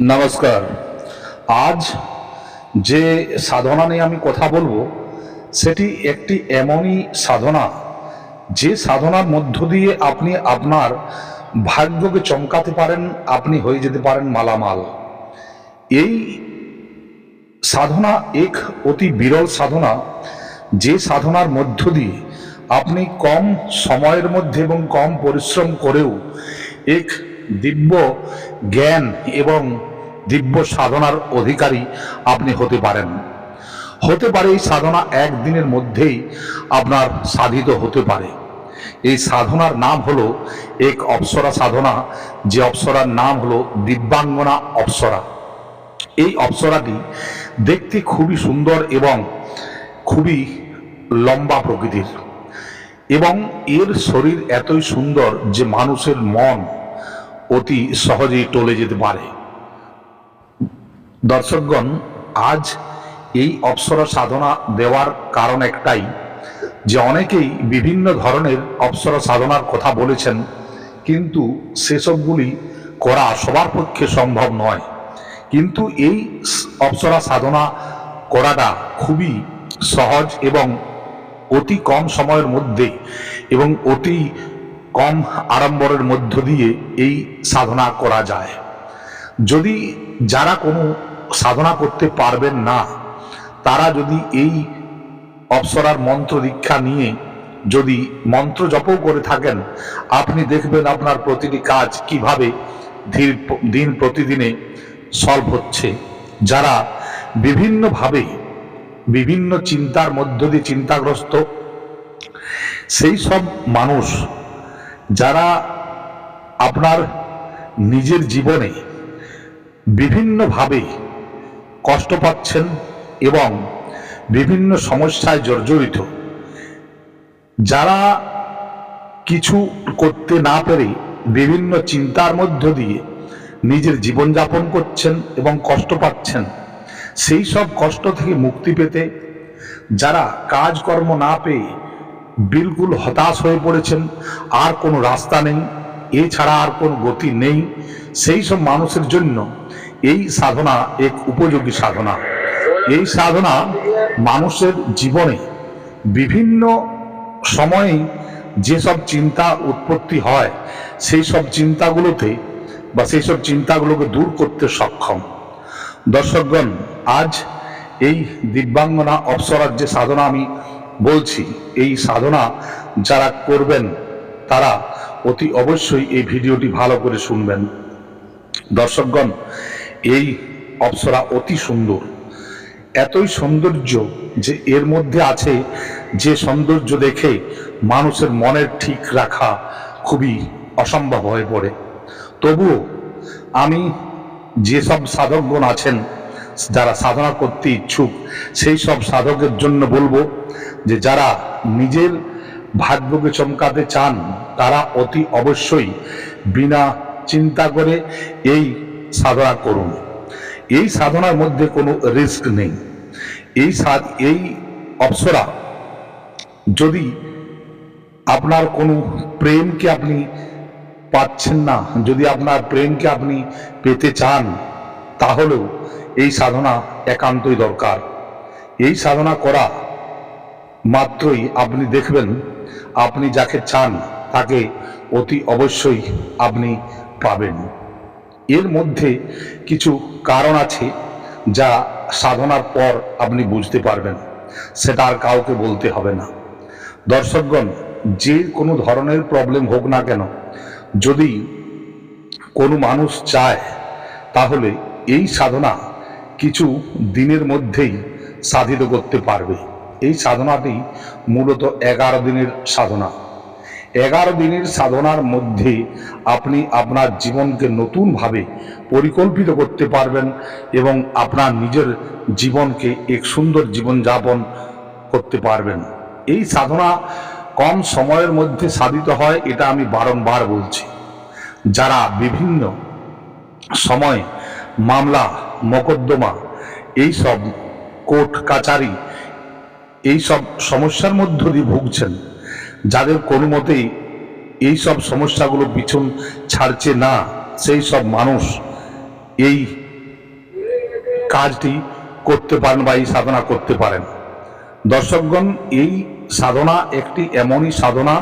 নমস্কার। আজ যে সাধনা নিয়ে আমি কথা বলব, সেটি একটি এমনই সাধনা, যে সাধনার মধ্য দিয়ে আপনি আপনার ভাগ্যকে চমকাতে পারেন, আপনি হয়ে যেতে পারেন মালামাল। এই সাধনা এক অতি বিরল সাধনা, যে সাধনার মধ্য দিয়ে আপনি কম সময়ের মধ্যে এবং কম পরিশ্রম করেও এক দিব্য জ্ঞান এবং দিব্য সাধনার অধিকারী আপনি হতে পারেন। হতে পারে এই সাধনা একদিনের মধ্যেই আপনার সাধিত হতে পারে। এই সাধনার নাম হলো এক অপ্সরা সাধনা, যে অপ্সরার নাম হলো দিব্যাঙ্গনা অপ্সরা। এই অপ্সরাটি দেখতে খুবই সুন্দর এবং খুবই লম্বা প্রকৃতির। এবং এর শরীর এতই সুন্দর যে মানুষের মন অতি সহজেই টলে যেতে পারে। দর্শকগণ, আজ এই অপ্সরা সাধনা দেওয়ার কারণ একটাই, যে অনেকেই বিভিন্ন ধরনের অপ্সরা সাধনার কথা বলেছেন, কিন্তু সেসবগুলি করা সবার পক্ষে সম্ভব নয়। কিন্তু এই অপ্সরা সাধনা করাটা খুবই সহজ এবং অতি কম সময়ের মধ্যে এবং অতি কম আড়ম্বরের মধ্য দিয়ে এই সাধনা করা যায়। যদি যারা কোনো সাধনা করতে পারবেন না। তারা যদি এই অপ্সরার মন্ত্র দীক্ষা নিয়ে যদি মন্ত্র জপও করে থাকেন, আপনি দেখবেন আপনার প্রতিটি কাজ কীভাবে ধীর দিন প্রতিদিনে সলভ হচ্ছে। যারা বিভিন্নভাবে বিভিন্ন চিন্তার মধ্য দিয়ে চিন্তাগ্রস্ত, সেই সব মানুষ, যারা আপনার নিজের জীবনে বিভিন্নভাবে কষ্ট পাচ্ছেন এবং বিভিন্ন সমস্যায় জর্জরিত। যারা কিছু করতে না পেরে বিভিন্ন চিন্তার মধ্য দিয়ে নিজের জীবনযাপন করছেন এবং কষ্ট পাচ্ছেন, সেই সব কষ্ট থেকে মুক্তি পেতে যারা কাজকর্ম না পেয়ে বিলকুল হতাশ হয়ে পড়েছেন, আর কোনো রাস্তা নেই, এছাড়া আর কোনো গতি নেই, সেই সব মানুষের জন্য এই সাধনা এক উপযোগী সাধনা। এই সাধনা মানুষের জীবনে বিভিন্ন সময়ে যেসব চিন্তা উৎপত্তি হয়, সেই সব চিন্তাগুলোতে বা সেই সব চিন্তাগুলোকে দূর করতে সক্ষম। দর্শকগণ, আজ এই দিব্যাঙ্গনা অপসরার যে সাধনা আমি বলছি, এই সাধনা যারা করবেন, তারা অতি অবশ্যই এই ভিডিওটি ভালো করে শুনবেন। দর্শকগণ এই অপ্সরা অতি সুন্দর। এতই সৌন্দর্য যে এর মধ্যে আছে যে সৌন্দর্য দেখে মানুষের মনের ঠিক রাখা খুবই অসম্ভব হয়ে পড়ে। তবুও আমি যেসব সাধকগণ আছেন, যারা সাধনা করতে ইচ্ছুক, সেই সব সাধকের জন্য বলব যে যারা নিজের ভাগ্যকে চমকাতে চান, তারা অতি অবশ্যই বিনা চিন্তা করে এই সাধনা করুন। এই সাধনার মধ্যে কোনো রিস্ক নেই। এই এই অপসরা যদি আপনার কোনো প্রেমকে আপনি পাচ্ছেন না, যদি আপনার প্রেমকে আপনি পেতে চান, তাহলেও এই সাধনা একান্তই দরকার। এই সাধনা করা মাত্রই আপনি দেখবেন, আপনি যাকে চান, তাকে অতি অবশ্যই আপনি পাবেন। এর মধ্যে কিছু কারণ আছে যা সাধনার পর আপনি বুঝতে পারবেন। সেটা আর কাউকে বলতে হবে না। দর্শকগণ, যে কোনো ধরনের প্রবলেম হোক না কেন, যদি কোনো মানুষ চায়, তাহলে এই সাধনা কিছু দিনের মধ্যেই সাধিত করতে পারবে। এই সাধনাটি মূলত এগারো দিনের সাধনা। এগারো দিনের সাধনার মধ্যে আপনি আপনার জীবনকে নতুনভাবে পরিকল্পিত করতে পারবেন এবং আপনার নিজের জীবনকে এক সুন্দর জীবনযাপন করতে পারবেন। এই সাধনা কম সময়ের মধ্যে সাধিত হয়, এটা আমি বারংবার বলছি। যারা বিভিন্ন সময় মামলা, মকদ্দমা, এইসব কোর্ট, কাচারি এই সব সমস্যার মধ্য দিয়ে ভুগছেন যাদের কোনো মতেই এই সব সমস্যাগুলো পিছন ছাড়ছে না, সেই সব মানুষ এই কাজটি করতে পারেন বা এই সাধনা করতে পারেন। দর্শকগণ, এই সাধনা একটি এমনই সাধনা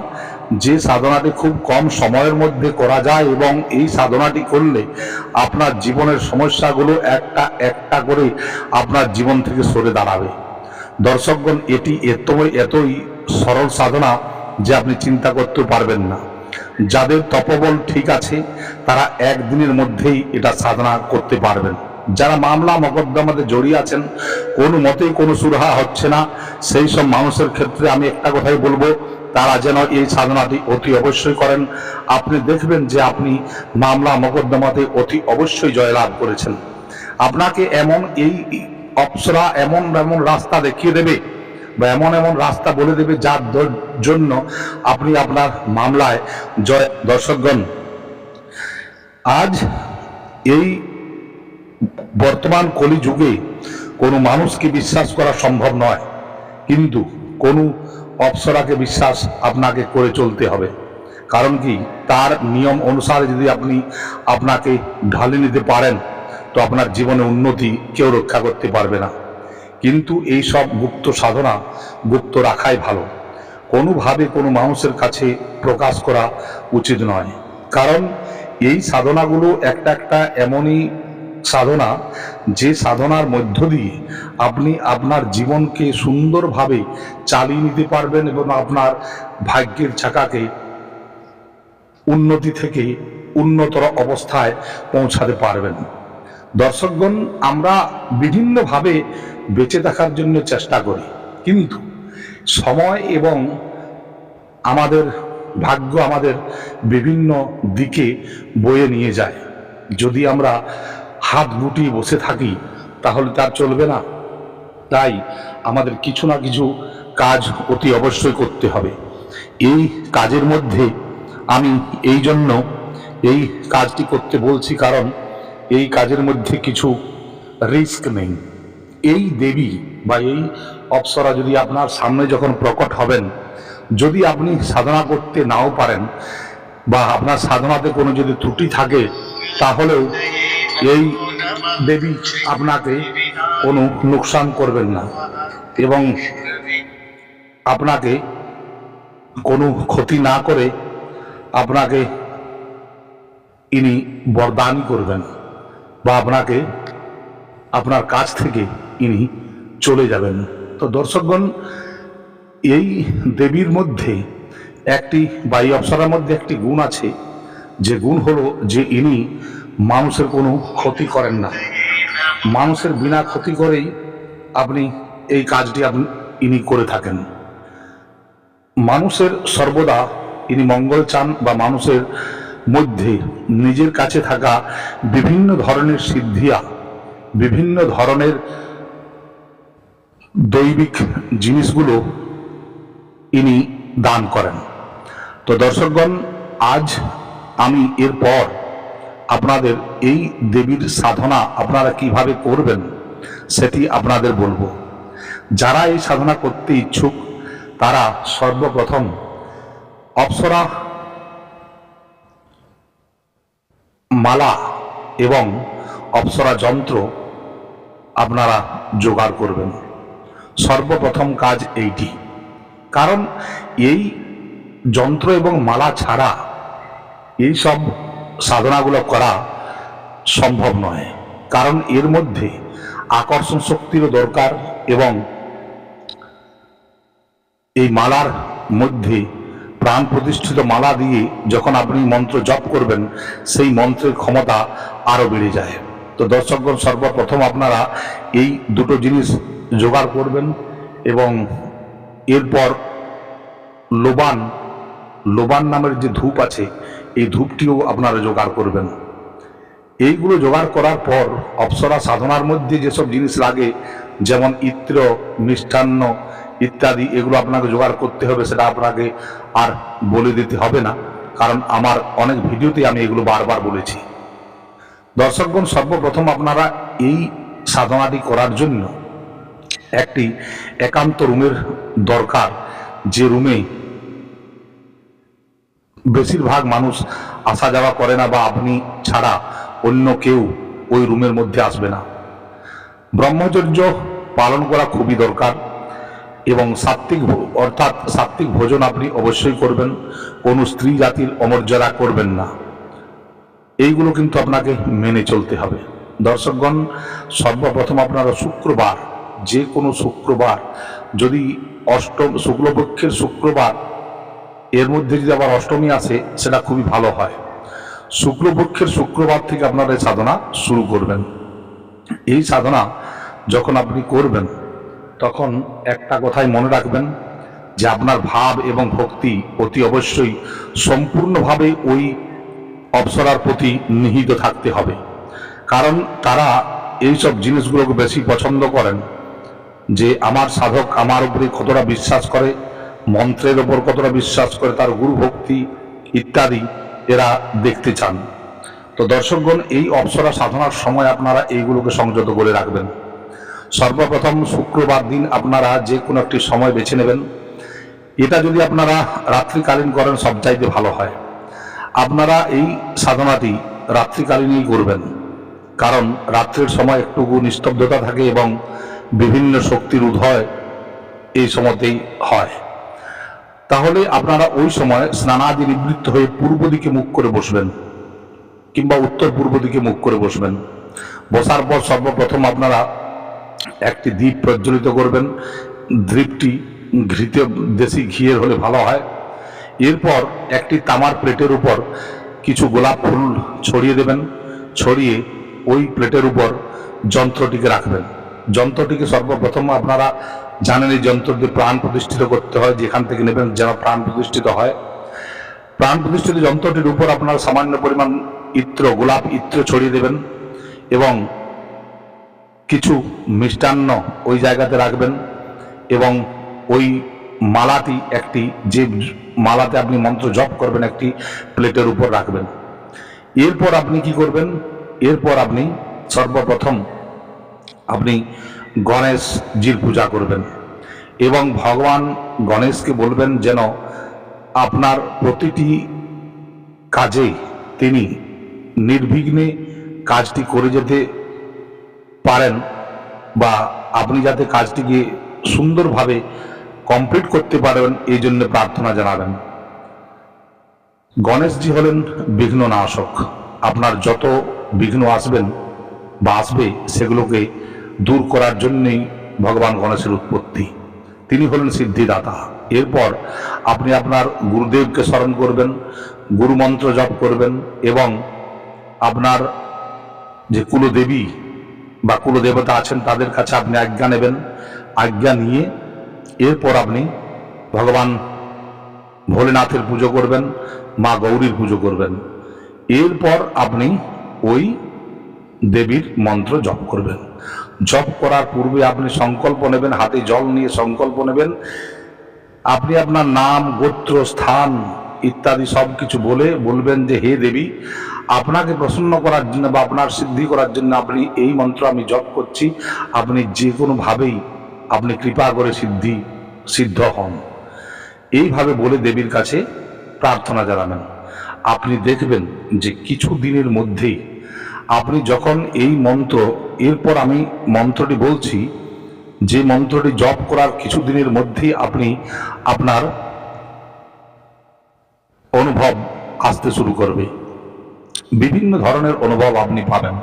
যে সাধনাটি খুব কম সময়ের মধ্যে করা যায় এবং এই সাধনাটি করলে আপনার জীবনের সমস্যাগুলো একটা একটা করে আপনার জীবন থেকে সরে দাঁড়াবে। দর্শকগণ, এটি এত এতই সরল সাধনা যে আপনি চিন্তা করতে পারবেন না। যাদের তপবল ঠিক আছে, তারা একদিনের মধ্যেই এটা সাধনা করতে পারবেন। যারা মামলা মকদ্দমাতে জড়িয়ে আছেন, কোনো মতেই কোনো সুরাহা হচ্ছে না। সেই সব মানুষের ক্ষেত্রে আমি একটা কথাই বলব, তারা যেন এই সাধনাটি অতি অবশ্যই করেন। আপনি দেখবেন যে আপনি মামলা মকদ্দমাতে অতি অবশ্যই জয়লাভ করেছেন। আপনাকে এমন এই অপ্সরা এমন এমন রাস্তা দেখিয়ে দেবে বা এমন এমন রাস্তা বলে দেবে যার জন্য আপনি আপনার মামলায় জয় দর্শকগণ, আজ এই বর্তমান কলিযুগে কোনো মানুষকে বিশ্বাস করা সম্ভব নয়। কিন্তু কোনো অপ্সরাকে বিশ্বাস আপনাকে করে চলতে হবে। কারণ কি? তার নিয়ম অনুসারে যদি আপনি আপনাকে ঢালে নিতে পারেন, তো আপনার জীবনে উন্নতি কেউ রক্ষা করতে পারবে না। কিন্তু এই সব গুপ্ত সাধনা গুপ্ত রাখাই ভালো। কোনোভাবে কোনো মানুষের কাছে প্রকাশ করা উচিত নয়। কারণ এই সাধনাগুলো একটা একটা এমনই সাধনা, যে সাধনার মধ্য দিয়ে আপনি আপনার জীবনকে সুন্দরভাবে চালিয়ে নিতে পারবেন এবং আপনার ভাগ্যের চাকাকে উন্নতি থেকে উন্নতর অবস্থায় পৌঁছাতে পারবেন। দর্শকগণ, আমরা বিভিন্নভাবে বেঁচে থাকার জন্য চেষ্টা করি। কিন্তু সময় এবং আমাদের ভাগ্য আমাদের বিভিন্ন দিকে বয়ে নিয়ে যায়। যদি আমরা হাত গুটিয়ে বসে থাকি, তাহলে তার চলবে না। তাই আমাদের কিছু না কিছু কাজ অতি অবশ্যই করতে হবে। এই কাজের মধ্যে আমি এই জন্য এই কাজটি করতে বলছি কারণ এই কাজের মধ্যে কিছু রিস্ক নেই। এই দেবী বা এই অপ্সরা যদি আপনার সামনে যখন প্রকট হবেন, যদি আপনি সাধনা করতে নাও পারেন বা আপনার সাধনাতে কোনো যদি ত্রুটি থাকে, তাহলেও এই দেবী আপনাকে কোনো লোকসান করবেন না এবং আপনাকে কোনো ক্ষতি না করে আপনাকে ইনি বরদান করবেন বা আপনাকে আপনার কাছ থেকে ইনি চলে যাবেন। তো দর্শকগণ, এই দেবীর মধ্যে একটি বা এই অপ্সরার মধ্যে একটি গুণ আছে। যে গুণ হলো যে ইনি মানুষের কোনো ক্ষতি করেন না। মানুষের বিনা ক্ষতি করেই আপনি এই কাজটি আপনি, ইনি করে থাকেন। মানুষের সর্বদা ইনি মঙ্গল চান বা মানুষের মধ্যে নিজের কাছে থাকা বিভিন্ন ধরনের সিদ্ধিয়া বিভিন্ন ধরনের দৈবিক জিনিসগুলো ইনি দান করেন। তো দর্শকগণ, আজ আমি এরপর আপনাদের এই দেবীর সাধনা আপনারা কীভাবে করবেন সেটি আপনাদের বলব। যারা এই সাধনা করতে ইচ্ছুক, তারা সর্বপ্রথম অপ্সরা, মালা এবং অপ্সরা যন্ত্র আপনারা জোগাড় করবেন। সর্বপ্রথম কাজ এইটি। কারণ এই যন্ত্র এবং মালা ছাড়া এই সব সাধনাগুলো করা সম্ভব নয়। কারণ এর মধ্যে আকর্ষণ শক্তিরও দরকার এবং এই মালার মধ্যে প্রাণ প্রতিষ্ঠিত মালা দিয়ে যখন আপনি মন্ত্র জপ করবেন, সেই মন্ত্রের ক্ষমতা আরও বেড়ে যায়। তো দর্শকগণ, সর্বপ্রথম আপনারা এই দুটো জিনিস জোগাড় করবেন এবং এরপর লোবান লোবান নামের যে ধূপ আছে, এই ধূপটিও আপনারা জোগাড় করবেন। এইগুলো জোগাড় করার পর অপ্সরা সাধনার মধ্যে যেসব জিনিস লাগে, যেমন ইত্র, মিষ্টান্ন ইত্যাদি, এগুলো আপনাকে জোগাড় করতে হবে, সেটা আপনাকে আর বলে দিতে হবে না। কারণ আমার অনেক ভিডিওতে আমি এগুলো বারবার বলেছি। দর্শকগণ, সর্বপ্রথম আপনারা এই সাধনাটি করার জন্য একটি একান্ত রুমের দরকার, যে রুমে বেশিরভাগ মানুষ আসা যাওয়া করে না বা আপনি ছাড়া অন্য কেউ ওই রুমের মধ্যে আসবে না। ব্রহ্মচর্য পালন করা খুবই দরকার এবং সাত্বিক অর্থাৎ সাত্বিক ভোজন আপনি অবশ্যই করবেন, কোনো স্ত্রী জাতির অমর্যাদা করবেন না। এইগুলো কিন্তু আপনাকে মেনে চলতে হবে। দর্শকগণ, সর্বপ্রথম আপনারা শুক্রবার, যে কোনো শুক্রবার, যদি অষ্টম, শুক্লপক্ষের শুক্রবার, এর মধ্যে যদি আবার অষ্টমী আসে, সেটা খুবই ভালো হয়। শুক্লপক্ষের শুক্রবার থেকে আপনারা এই সাধনা শুরু করবেন। এই সাধনা যখন আপনি করবেন, তখন একটা কথাই মনে রাখবেন যে আপনার ভাব এবং ভক্তি অতি অবশ্যই সম্পূর্ণভাবে ওই অপ্সরার প্রতি নিহিত থাকতে হবে। কারণ তারা এইসব জিনিসগুলোকে বেশি পছন্দ করেন যে আমার সাধক আমার উপরে কতটা বিশ্বাস করে, মন্ত্রের ওপর কতটা বিশ্বাস করে, তার গুরু ভক্তি ইত্যাদি এরা দেখতে চান। তো দর্শকগণ, এই অপ্সরা সাধনার সময় আপনারা এইগুলোকে সংযত করে রাখবেন। সর্বপ্রথম শুক্রবার দিন আপনারা যে কোনো একটি সময় বেছে নেবেন। এটা যদি আপনারা রাত্রিকালীন করেন, সবচাইতে ভালো হয়। আপনারা এই সাধনাটি রাত্রিকালীনই করবেন। কারণ রাত্রের সময় একটুকু নিস্তব্ধতা থাকে এবং বিভিন্ন শক্তির উদয় এই সময়তেই হয়। তাহলে আপনারা ওই সময় স্নানাদি নিবৃত্ত হয়ে পূর্ব দিকে মুখ করে বসবেন কিংবা উত্তর পূর্ব দিকে মুখ করে বসবেন। বসার পর সর্বপ্রথম আপনারা একটি দ্বীপ প্রজ্বলিত করবেন। দ্বীপটি ঘৃতে, দেশি ঘিয়ের হলে ভালো হয়। এরপর একটি তামার প্লেটের উপর কিছু গোলাপ ফুল ছড়িয়ে দেবেন, ছড়িয়ে ওই প্লেটের উপর যন্ত্রটিকে রাখবেন। যন্ত্রটিকে সর্বপ্রথম আপনারা জানেন এই যন্ত্রটি প্রাণ প্রতিষ্ঠিত করতে হয়, যেখান থেকে নেবেন যেন প্রাণ প্রতিষ্ঠিত হয়। প্রাণ প্রতিষ্ঠিত যন্ত্রটির উপর আপনারা সামান্য পরিমাণ ইত্র, গোলাপ ইত্র ছড়িয়ে দেবেন এবং কিছু মিষ্টান্ন ওই জায়গাতে রাখবেন এবং ওই মালাটি একটি যে মালাতে আপনি মন্ত্র জপ করবেন, একটি প্লেটের উপর রাখবেন। এরপর আপনি কি করবেন? এরপর আপনি সর্বপ্রথম আপনি গণেশ গণেশজির পূজা করবেন এবং ভগবান গণেশকে বলবেন যেন আপনার প্রতিটি কাজে তিনি নির্বিঘ্নে কাজটি করে যেতে পারেন বা আপনি যাতে কাজটিকে সুন্দরভাবে কমপ্লিট করতে পারেন এই জন্য প্রার্থনা জানাবেন। গণেশজি হলেন বিঘ্ন নাশক আপনার যত বিঘ্ন আসবেন বা আসবে, সেগুলোকে দূর করার জন্যই ভগবান গণেশের উৎপত্তি। তিনি হলেন সিদ্ধিদাতা। এরপর আপনি আপনার গুরুদেবকে স্মরণ করবেন, গুরুমন্ত্র জপ করবেন এবং আপনার যে কুলদেবী বা কুলদেবতা আছেন, তাদের কাছে আপনি আজ্ঞা নেবেন। আজ্ঞা নিয়ে এরপর আপনি ভগবান ভোলেনাথের পুজো করবেন, মা গৌরীর পুজো করবেন। এরপর আপনি ওই দেবীর মন্ত্র জপ করবেন। জপ করার পূর্বে আপনি সংকল্প নেবেন, হাতে জল নিয়ে সংকল্প নেবেন। আপনি আপনার নাম, গোত্র, স্থান ইত্যাদি সব কিছু বলে বলবেন যে, হে দেবী, আপনাকে প্রসন্ন করার জন্য বা আপনার সিদ্ধি করার জন্য আপনি এই মন্ত্র আমি জপ করছি। আপনি যে কোনোভাবেই আপনি কৃপা করে সিদ্ধি, সিদ্ধ হন। এইভাবে বলে দেবীর কাছে প্রার্থনা জানাবেন। আপনি দেখবেন যে কিছু দিনের মধ্যেই আপনি যখন এই মন্ত্র, এরপর আমি মন্ত্রটি বলছি, যে মন্ত্রটি জপ করার কিছু দিনের মধ্যেই আপনি আপনার অনুভব আসতে শুরু করবে। বিভিন্ন ধরনের অনুভব আপনি পাবেন।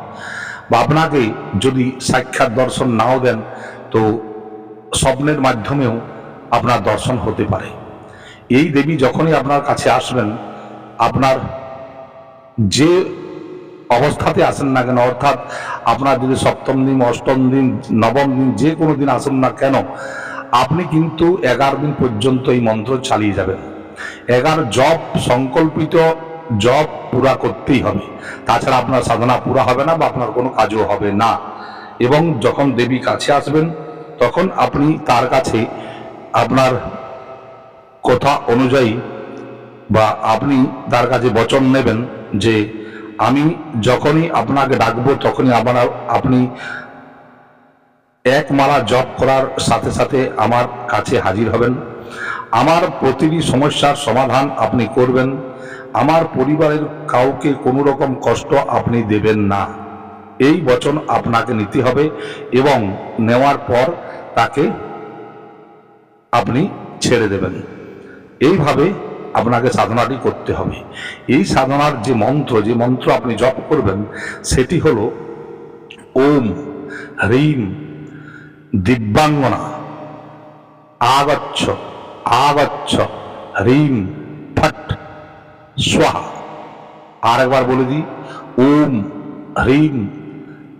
বা আপনাকে যদি সাক্ষাৎ দর্শন নাও দেন, তো স্বপ্নের মাধ্যমেও আপনার দর্শন হতে পারে। এই দেবী যখনই আপনার কাছে আসবেন, আপনার যে অবস্থাতে আসেন না কেন, অর্থাৎ আপনার যদি সপ্তম দিন, অষ্টম দিন, নবম দিন, যে কোনো দিন আসেন না কেন, আপনি কিন্তু এগারো দিন পর্যন্ত এই মন্ত্র চালিয়ে যাবেন। এগারো জব সংকল্পিত জব পুরা করতেই হবে। তাছাড়া আপনার সাধনা পুরা হবে না বা আপনার কোনো কাজও হবে না। এবং যখন দেবী কাছে আসবেন তখন আপনি তার কাছে আপনার কথা অনুযায়ী বা আপনি তার কাছে বচন নেবেন যে, আমি যখনই আপনাকে ডাকবো, তখনই আপনার, আপনি এক মালা জপ করার সাথে সাথে আমার কাছে হাজির হবেন। আমার প্রতিটি সমস্যার সমাধান আপনি করবেন। আমার পরিবারের কাউকে কোনো রকম কষ্ট আপনি দেবেন না। এই বচন আপনাকে নিতে হবে এবং নেওয়ার পর তাকে আপনি ছেড়ে দেবেন। এইভাবে আপনাকে সাধনাটি করতে হবে। এই সাধনার যে মন্ত্র যে মন্ত্র আপনি জপ করবেন, সেটি হল ওম হ্রিম দিব্যাঙ্গনা আগচ্ছ আগচ্ছ হ্রিম ফট স্বাহা। আর একবার বলে দিই, ওম হ্রিম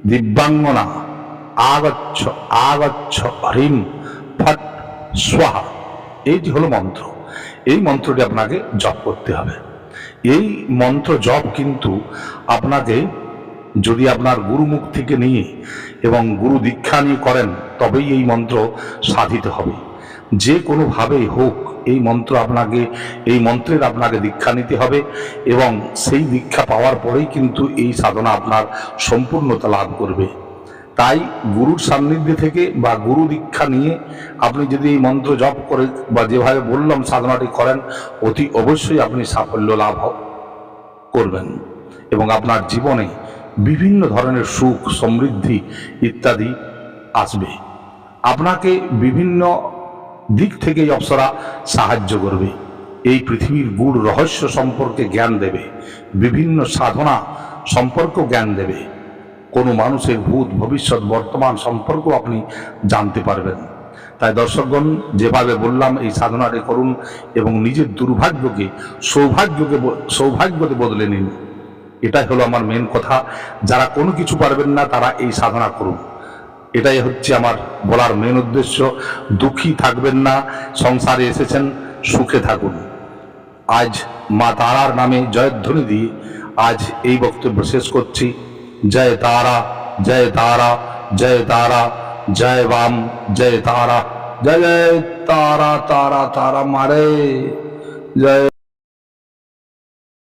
দিব্যাঙ্গনা আগচ্ছ আগচ্ছ হ্রিম ফট স্বাহা এইটি হলো মন্ত্র। এই মন্ত্রটি আপনাকে জপ করতে হবে। এই মন্ত্র জপ কিন্তু আপনাকে যদি আপনার গুরুমুখ থেকে নিয়ে এবং গুরু দীক্ষা নিয়ে করেন, তবেই এই মন্ত্র সাধিত হবে। যে কোনোভাবেই হোক এই মন্ত্র আপনাকে, এই মন্ত্রের আপনাকে দীক্ষা নিতে হবে এবং সেই দীক্ষা পাওয়ার পরেই কিন্তু এই সাধনা আপনার সম্পূর্ণতা লাভ করবে। তাই গুরুর সান্নিধ্যে থেকে বা গুরু দীক্ষা নিয়ে আপনি যদি এই মন্ত্র জপ করে বা যেভাবে বললাম সাধনাটি করেন, অতি অবশ্যই আপনি সাফল্য লাভ করবেন এবং আপনার জীবনে বিভিন্ন ধরনের সুখ, সমৃদ্ধি ইত্যাদি আসবে। আপনাকে বিভিন্ন দিক থেকেই অপ্সরা সাহায্য করবে। এই পৃথিবীর গূঢ় রহস্য সম্পর্কে জ্ঞান দেবে, বিভিন্ন সাধনা সম্পর্ক জ্ঞান দেবে। কোনো মানুষের ভূত ভবিষ্যৎ বর্তমান সম্পর্ক আপনি জানতে পারবেন। তাই দর্শকগণ, যেভাবে বললাম, এই সাধনাটি করুন এবং নিজের দুর্ভাগ্যকে সৌভাগ্যকে সৌভাগ্যতে বদলে নিন। এটাই হলো আমার মেন কথা। যারা কোনো কিছু পারবেন না, তারা এই সাধনা করুন। এটাই হচ্ছে আমার বলার মেন উদ্দেশ্য। দুঃখী থাকবেন না, সংসারে এসেছেন, সুখে থাকুন। আজ মা তারার নামে জয়ধ্বনি দিয়ে আজ এই বক্তব্য শেষ করছি। জয় তারা জয় তারা জয় তারা, জয় বাম, জয় তারা জয় জয় তারা তারা তারা মারে। জয়